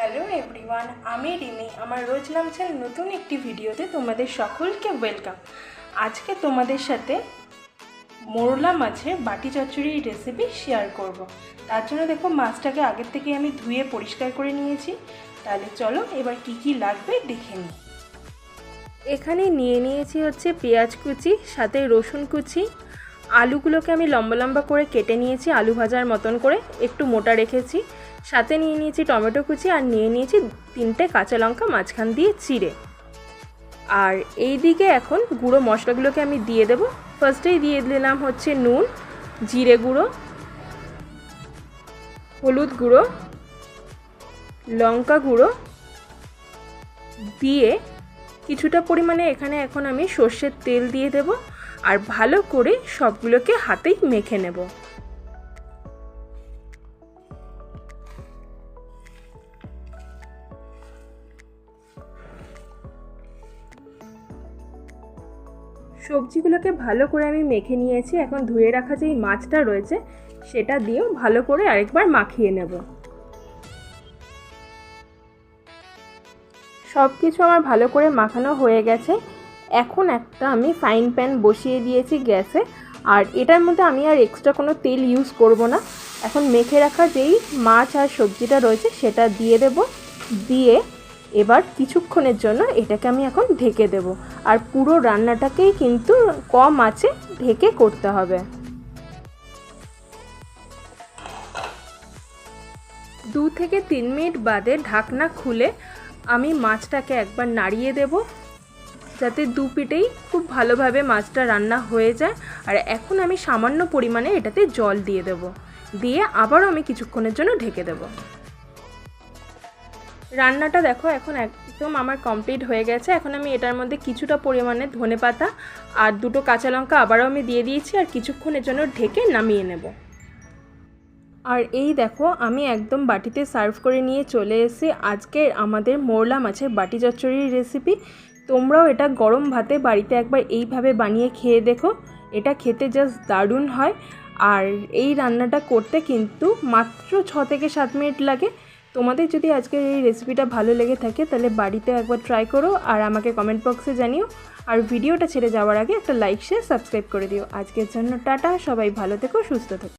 Hello everyone, আমি রিমি। আমার রোজ নামছেন নতুন একটি ভিডিওতে তোমাদের সকলকে ওয়েলকাম। আজকে তোমাদের সাথে মোরলা মাছের বাটি চচ্চড়ির রেসিপি শেয়ার করব। তার জন্য দেখো, মাছটাকে আগের থেকে আমি ধুয়ে পরিষ্কার করে নিয়েছি। তাহলে চলো, এবার কি কি লাগবে দেখে নিই। এখানে নিয়ে নিয়েছি হচ্ছে পেঁয়াজ কুচি, সাথে রসুন কুচি। আলুগুলোকে আমি লম্বা লম্বা করে কেটে নিয়েছি, আলু ভাজার মতন করে। একটু মোটা রেখেছি। সাথে নিয়ে নিয়েছি টমেটো কুচি আর নিয়ে নিয়েছি তিনটে কাঁচা লঙ্কা মাঝখান দিয়ে চিড়ে। আর এই দিকে এখন গুঁড়ো মশলাগুলোকে আমি দিয়ে দেবো। ফার্স্টেই দিয়ে দিলাম হচ্ছে নুন, জিরে গুঁড়ো, হলুদ গুঁড়ো, লঙ্কা গুঁড়ো দিয়ে কিছুটা পরিমাণে এখানে এখন আমি সর্ষের তেল দিয়ে দেব। আর ভালো করে সবগুলোকে হাতেই মেখে নেব। সবজিগুলোকে ভালো করে আমি মেখে নিয়েছি। এখন ধুয়ে রাখা যেই মাছটা রয়েছে, সেটা দিয়েও ভালো করে আরেকবার মাখিয়ে নেব। সব কিছু আমার ভালো করে মাখানো হয়ে গেছে। এখন একটা আমি ফাইন প্যান বসিয়ে দিয়েছি গ্যাসে। আর এটার মধ্যে আমি আর এক্সট্রা কোনো তেল ইউজ করব না। এখন মেখে রাখা যেই মাছ আর সবজিটা রয়েছে, সেটা দিয়ে দেব। দিয়ে এবার কিছুক্ষণের জন্য এটাকে আমি এখন ঢেকে দেব। আর পুরো রান্নাটাকেই কিন্তু কম আছে ঢেকে করতে হবে। দু থেকে তিন মিনিট বাদে ঢাকনা খুলে আমি মাছটাকে একবার নাড়িয়ে দেব, যাতে দু পিঠেই খুব ভালোভাবে মাছটা রান্না হয়ে যায়। আর এখন আমি সামান্য পরিমাণে এটাতে জল দিয়ে দেব। দিয়ে আবারও আমি কিছুক্ষণের জন্য ঢেকে দেব। রান্নাটা দেখো, এখন একদম আমার কমপ্লিট হয়ে গেছে। এখন আমি এটার মধ্যে কিছুটা পরিমাণে ধনে পাতা আর দুটো কাঁচা লঙ্কা আবারও আমি দিয়ে দিয়েছি আর কিছুক্ষণের জন্য ঢেকে নামিয়ে নেব। আর এই দেখো, আমি একদম বাটিতে সার্ভ করে নিয়ে চলে এসেছি। আজকে আমাদের মোরলা মাছের বাটি চচ্চড়ির রেসিপি তোমরাও এটা গরম ভাতে বাড়িতে একবার এইভাবে বানিয়ে খেয়ে দেখো। এটা খেতে জাস্ট দারুণ হয়। আর এই রান্নাটা করতে কিন্তু মাত্র ছ থেকে সাত মিনিট লাগে। তোমাদের যদি আজকের এই রেসিপিটা ভালো লেগে থাকে, তাহলে বাড়িতে একবার ট্রাই করো আর আমাকে কমেন্ট বক্সে জানিও। আর ভিডিওটা ছেড়ে যাওয়ার আগে একটা লাইক শেয়ার সাবস্ক্রাইব করে দিও। আজকের জন্য টাটা, সবাই ভালো থেকো, সুস্থ থেকো।